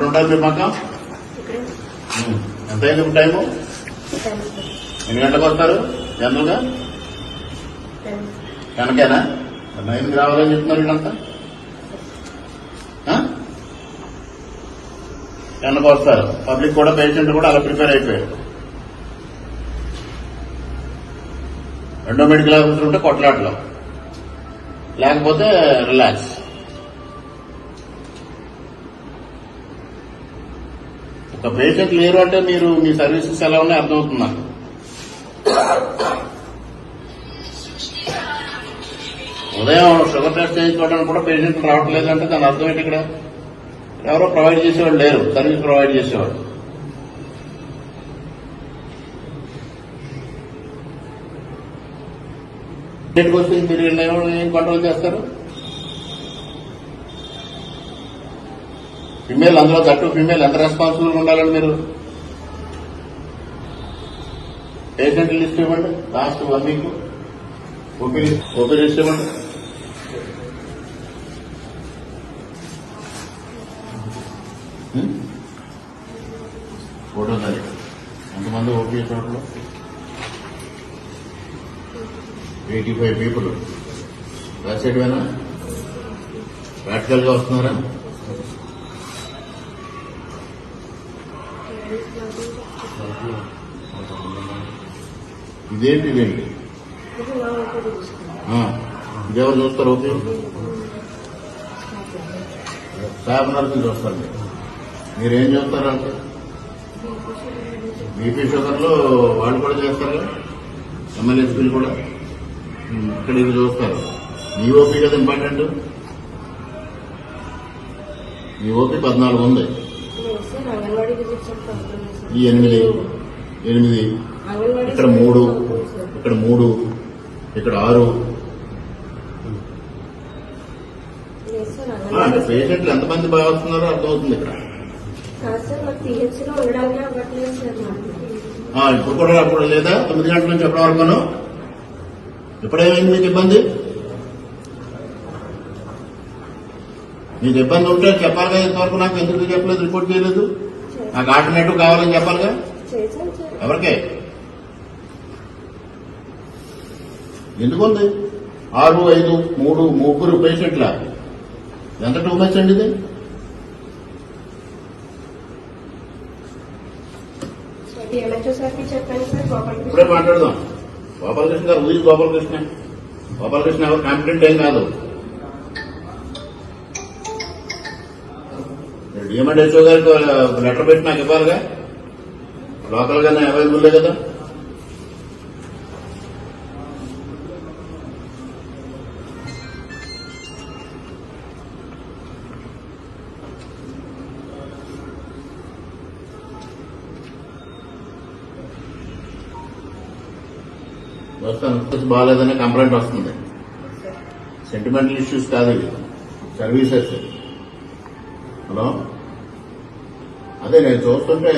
ఎక్కడ ఉంటారు మీరు మకం ఎంత అయింది టైము ఎన్ని గంటలకు వస్తారు? జనరల్గా? టెన్ కనుకేనా నైన్కి రావాలని చెప్తున్నారు వీళ్ళంతా? ఆ? టెన్కి వస్తారు. పబ్లిక్ కూడా పేషెంట్ కూడా అలా ప్రిపేర్ అయిపోయారు. రెండో మెడికల్ ఆఫీసర్ ఉంటే కొట్లాటలో లేకపోతే రిలాక్స్. పేషెంట్ లేరు అంటే మీరు మీ సర్వీసెస్ ఎలా ఉన్నాయి అర్థమవుతుంది? నాకు ఉదయం షుగర్ టెస్ట్ చేయించుకోవడానికి కూడా పేషెంట్లు రావట్లేదు అంటే దాని అర్థం ఏంటి ఇక్కడ? ఎవరో ప్రొవైడ్ చేసేవాళ్ళు లేరు సర్వీస్ ప్రొవైడ్ చేసేవాళ్ళు. ఇంటికి వస్తే మీరు ఏం కంట్రోల్ చేస్తారు? ఫిమేల్ అందులో తట్టు ఫిమేల్ ఎంత రెస్పాన్సిబుల్గా ఉండాలండి మీరు? పేషెంట్ లిస్ట్ ఇవ్వండి last one week OP OP list ఇవ్వండి hmm? ఫోటో తారీఖు ఎంతమంది OP total eighty five people రాసేటివేనా ప్రాక్టికల్గా వస్తున్నారా? ఇదేంటి ఇదేంటి ఆ, ఇదెవరు చూస్తారు ఓకే స్టాఫ్ నర్సులు చూస్తారు మీరు మీరేం చూస్తారు అంటే బీపీ షుగర్లో వాళ్ళు కూడా చేస్తారు ఎమ్మెల్యే ఎమ్మెల్యేస్పీలు కూడా? ఇక్కడ ఇది చూస్తారు. మీ ఓపీ కదా ఇంపార్టెంట్? మీ ఓపీ పద్నాలుగు ఉంది. ఈ ఎనిమిది ఎనిమిది ఇక్కడ మూడు. ఇక్కడ మూడు ఇక్కడ ఆరు. అంటే పేషెంట్లు ఎంతమంది బాగా వస్తున్నారో అర్థమవుతుంది ఇక్కడ. ఇప్పుడు కూడా అప్పుడు లేదా? తొమ్మిది గంటల నుంచి ఎప్పటి వరకును ఎప్పుడేమైంది మీకు ఇబ్బంది? మీకు ఇబ్బంది ఉంటే చెప్పాలి కదా ఇంతవరకు నాకు ఎందుకు చెప్పలేదు రిపోర్ట్ చేయలేదు? నాకు ఆల్టర్నేటివ్ కావాలని చెప్పాలిగా? ఎవరికే? ఎందుకుంది? ఆరు ఐదు మూడు ముగ్గురు పేషెంట్ల. ఎంత టూ మచ్ అండి ఇది? ఇప్పుడే మాట్లాడదాం. గోపాలకృష్ణ గారు ఊరి గోపాలకృష్ణ. గోపాలకృష్ణ ఎవరు కాంపిటెంట్ ఏం కాదు. డిఎంఎడ్హెచ్ఓ గారికి లెటర్ పెట్టి నాకు ఇవ్వాలిగా. లోకల్ గానే అవైలబుల్ కదా. వస్తాను బాగాలేదనే కంప్లైంట్ వస్తుంది. సెంటిమెంటల్ ఇష్యూస్ కాదు ఇవి. సర్వీసెస్ హలో అదే నేను చూస్తుంటే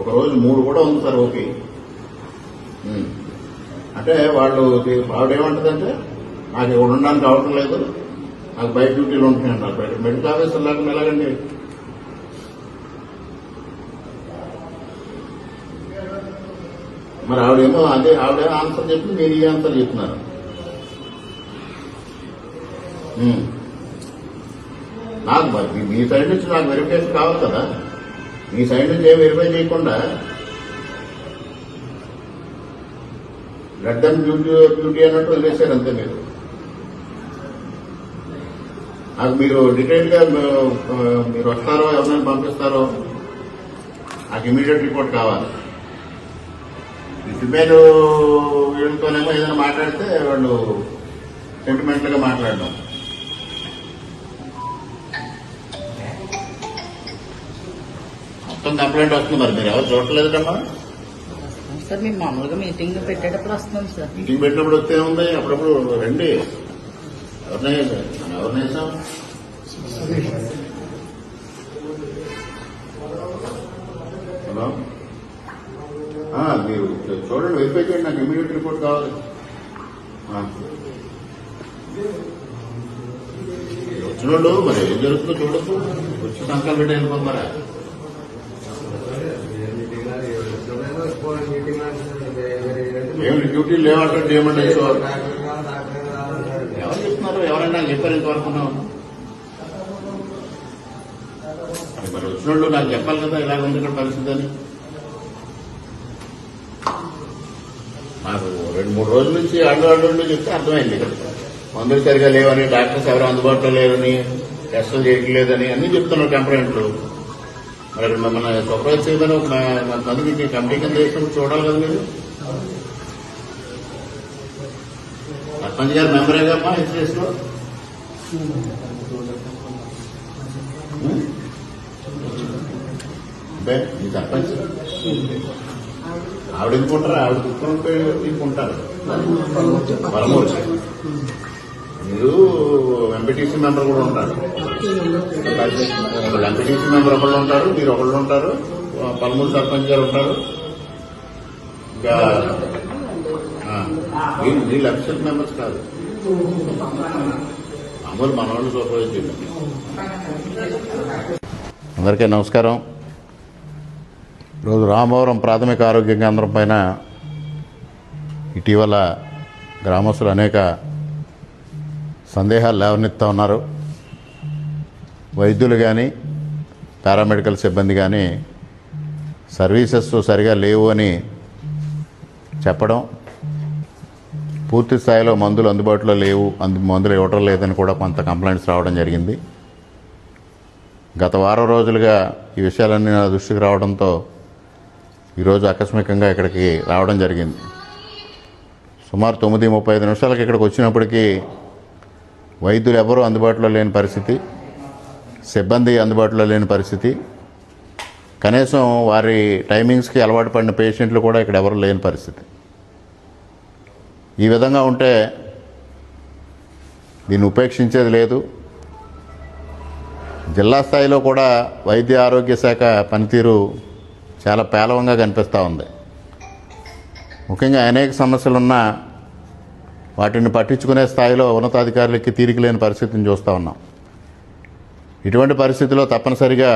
ఒక రోజు మూడు కూడా ఉంది సార్ ఓకే. అంటే వాళ్ళు ఆవిడ ఏమంటదంటే నాకు ఇక్కడ ఉండడానికి అవసరం లేదు. నాకు బయట డ్యూటీలు ఉంటున్నాయండి నాకు బయట మెడికల్ ఆఫీసర్ లేకుండా ఎలాగండి? మరి ఆవిడేమో అదే ఆవిడ ఆన్సర్ చెప్పి మీరు ఈ ఆన్సర్ చెప్తున్నారు. నాకు మరి మీ- సైడ్ నుంచి నాకు వెరిఫికేషన్ కావాలి కదా. మీ సైడ్ నుంచి ఏం వెరిఫై చేయకుండా రెడ్ అండ్ డ్యూటీ డ్యూటీ అన్నట్టు వదిలేశారు అంతే మీరు. నాకు మీరు డీటెయిల్గా మీరు వస్తారో ఎవరైనా పంపిస్తారో నాకు ఇమీడియట్ రిపోర్ట్ కావాలి. ఈ వీళ్ళతోనేమో ఏదైనా మాట్లాడితే వాళ్ళు సెంటిమెంటల్గా మాట్లాడడం. మొత్తం కంప్లైంట్ వస్తుంది మరి. మీరు ఎవరు చూడలేదమ్మా సార్ మేము మామూలుగా మీటింగ్ పెట్టేటప్పుడు వస్తున్నాం సార్. మీటింగ్ పెట్టినప్పుడు వస్తే ఉంది అప్పుడప్పుడు రండి. ఎవరినై మనం ఎవరినేసాం హలో? మీరు చూడండి వెరిఫై చేయండి నాకు ఇమీడియట్ రిపోర్ట్ కావాలి. వచ్చినోళ్ళు మరి ఏం జరుగుతుందో చూడొచ్చు వచ్చి సంకల్ పెట్టి వెళ్ళిపోతారా ఏమి డ్యూటీ లేవంటే ఏమంటే ఎవరు చెప్తున్నారు? ఎవరైనా చెప్పారు ఇంతవరకు మరి వచ్చినోళ్ళు నాకు చెప్పాలి కదా ఇలా ఉంది ఇక్కడ పరిస్థితి అని. నాకు రెండు మూడు రోజుల నుంచి అడ్డు అడ్డు చెప్తే అర్థమైంది ఇక్కడ. మందులు సరిగా లేవని డాక్టర్స్ ఎవరు అందుబాటులో లేరని టెస్టులు చేయట్లేదని అన్ని చెప్తున్నారు కంప్లైంట్లు. మరి మిమ్మల్ని సూపర్వైజ్ చేయమని ఒక మ- మందికి కమిటీ కింద చూడాలి కదా మీరు. సర్పంచ్ గారు మెంబరేగా అమ్మా హెచ్ఎస్లో అంటే ఈ సర్పంచ్. ఆవిడ ఎందుకుంటారు ఆవిడ దుఃఖం తీసుకుంటారు పరమూర్తి మీరు ఎంపీటీసీ మెంబర్ కూడా ఉంటారు. ఎంపీటీసీ మెంబర్ ఒకళ్ళు ఉంటారు మీరు ఒకళ్ళు ఉంటారు. పదమూడు సర్పంచ్ గారు ఉంటారు. ఇంకా వీళ్ళు వీళ్ళు అఫిషియల్ మెంబర్స్ కాదు. మామూలు మన వాళ్ళు సూపర్వైజ్ అందరికీ నమస్కారం. ఈరోజు రామవరం ప్రాథమిక ఆరోగ్య కేంద్రం పైన ఇటీవల గ్రామస్తులు అనేక సందేహాలు లేవనెత్తా ఉన్నారు. వైద్యులు కానీ పారామెడికల్ సిబ్బంది కానీ సర్వీసెస్ సరిగా లేవు అని చెప్పడం పూర్తి స్థాయిలో మందులు అందుబాటులో లేవు అందు మందులు ఇవ్వటం లేదని కూడా కొంత కంప్లైంట్స్ రావడం జరిగింది. గత వారం రోజులుగా ఈ విషయాలన్నీ నా దృష్టికి రావడంతో ఈరోజు ఆకస్మికంగా ఇక్కడికి రావడం జరిగింది. సుమారు తొమ్మిది ముప్పై ఐదు నిమిషాలకు ఇక్కడికి వచ్చినప్పటికీ వైద్యులు ఎవరూ అందుబాటులో లేని పరిస్థితి సిబ్బంది అందుబాటులో లేని పరిస్థితి. కనీసం వారి టైమింగ్స్కి అలవాటు పడిన పేషెంట్లు కూడా ఇక్కడ ఎవరు లేని పరిస్థితి. ఈ విధంగా ఉంటే దీన్ని ఉపేక్షించేది లేదు. జిల్లా స్థాయిలో కూడా వైద్య ఆరోగ్య శాఖ పనితీరు చాలా పేలవంగా కనిపిస్తూ ఉంది. ముఖ్యంగా అనేక సమస్యలున్నా వాటిని పట్టించుకునే స్థాయిలో ఉన్నతాధికారులకి తీరిక లేని పరిస్థితిని చూస్తూ ఉన్నాం. ఇటువంటి పరిస్థితిలో తప్పనిసరిగా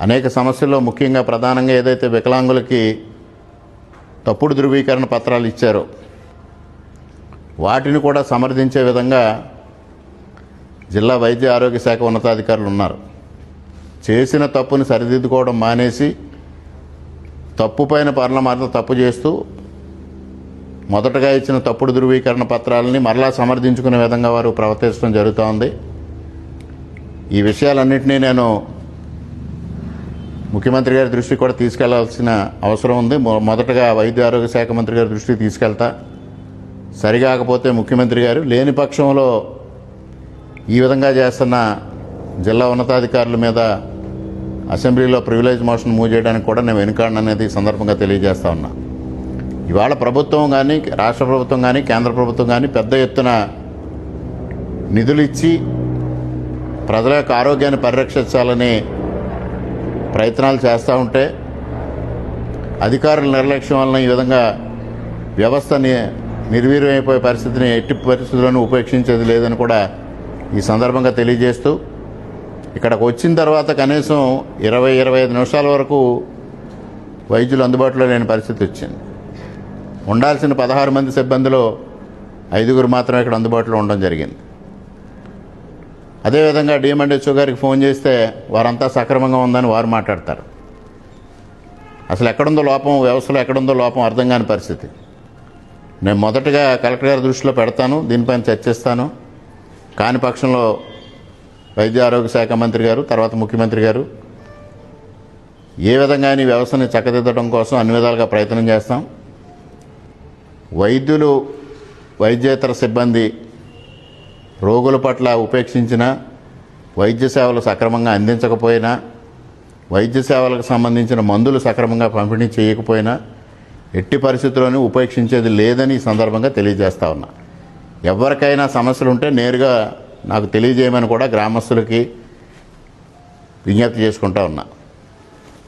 అనేక సమస్యల్లో ముఖ్యంగా ప్రధానంగా ఏదైతే వికలాంగులకి తప్పుడు ధృవీకరణ పత్రాలు ఇచ్చారు. వాటిని కూడా సమర్థించే విధంగా జిల్లా వైద్య ఆరోగ్య శాఖ ఉన్నతాధికారులు ఉన్నారు. చేసిన తప్పుని సరిదిద్దుకోవడం మానేసి తప్పు పైన పర్ల మరల తప్పు చేస్తూ మొదటగా ఇచ్చిన తప్పుడు ధృవీకరణ పత్రాలని మరలా సమర్థించుకునే విధంగా వారు ప్రవర్తించడం జరుగుతోంది. ఈ విషయాలన్నింటినీ నేను ముఖ్యమంత్రి గారి దృష్టికి కూడా తీసుకెళ్ళాల్సిన అవసరం ఉంది. మొ- మొదటగా వైద్య ఆరోగ్య శాఖ మంత్రి గారి దృష్టికి తీసుకెళ్తా. సరికాకపోతే ముఖ్యమంత్రి గారు లేని పక్షంలో ఈ విధంగా చేస్తున్న జిల్లా ఉన్నతాధికారుల మీద అసెంబ్లీలో ప్రివిలేజ్ మోషన్ మూవ్ చేయడానికి కూడా నేను వెనుకాడననేది సందర్భంగా తెలియజేస్తా ఉన్నా. ఇవాళ ప్రభుత్వం కానీ రాష్ట్ర ప్రభుత్వం కానీ కేంద్ర ప్రభుత్వం కానీ పెద్ద ఎత్తున నిధులు ఇచ్చి ప్రజల యొక్క ఆరోగ్యాన్ని పరిరక్షించాలని ప్రయత్నాలు చేస్తూ ఉంటే అధికారుల నిర్లక్ష్యం వలన ఈ విధంగా వ్యవస్థని నిర్వీర్యమైపోయే పరిస్థితిని ఎట్టి పరిస్థితులను ఉపేక్షించేది లేదని కూడా ఈ సందర్భంగా తెలియజేస్తూ ఇక్కడికి వచ్చిన తర్వాత కనీసం ఇరవై ఇరవై ఐదు నిమిషాల వరకు వైద్యులు అందుబాటులో లేని పరిస్థితి వచ్చింది. ఉండాల్సిన పదహారు మంది సిబ్బందిలో ఐదుగురు మాత్రమే ఇక్కడ అందుబాటులో ఉండడం జరిగింది. అదేవిధంగా డిఎంఎండ్హెచ్ఓ గారికి ఫోన్ చేస్తే వారంతా సక్రమంగా ఉందని వారు మాట్లాడతారు. అసలు ఎక్కడుందో లోపం వ్యవస్థలో ఎక్కడుందో లోపం అర్థం కాని పరిస్థితి. నేను మొదటగా కలెక్టర్ గారి దృష్టిలో పెడతాను దీనిపైన చర్చిస్తాను. కాని పక్షంలో వైద్య ఆరోగ్య శాఖ మంత్రి గారు తర్వాత ముఖ్యమంత్రి గారు ఏ విధంగా ఈ వ్యవస్థని చక్కదిద్దడం కోసం అన్ని విధాలుగా ప్రయత్నం చేస్తాం. వైద్యులు వైద్యేతర సిబ్బంది రోగుల పట్ల ఉపేక్షించిన వైద్య సేవలు సక్రమంగా అందించకపోయినా వైద్య సేవలకు సంబంధించిన మందులు సక్రమంగా పంపిణీ చేయకపోయినా ఎట్టి పరిస్థితుల్లోనూ ఉపేక్షించేది లేదని ఈ సందర్భంగా తెలియజేస్తా ఉన్నా. ఎవరికైనా సమస్యలు ఉంటే నేరుగా నాకు తెలియజేయమని కూడా గ్రామస్తులకి విజ్ఞప్తి చేసుకుంటా ఉన్నా.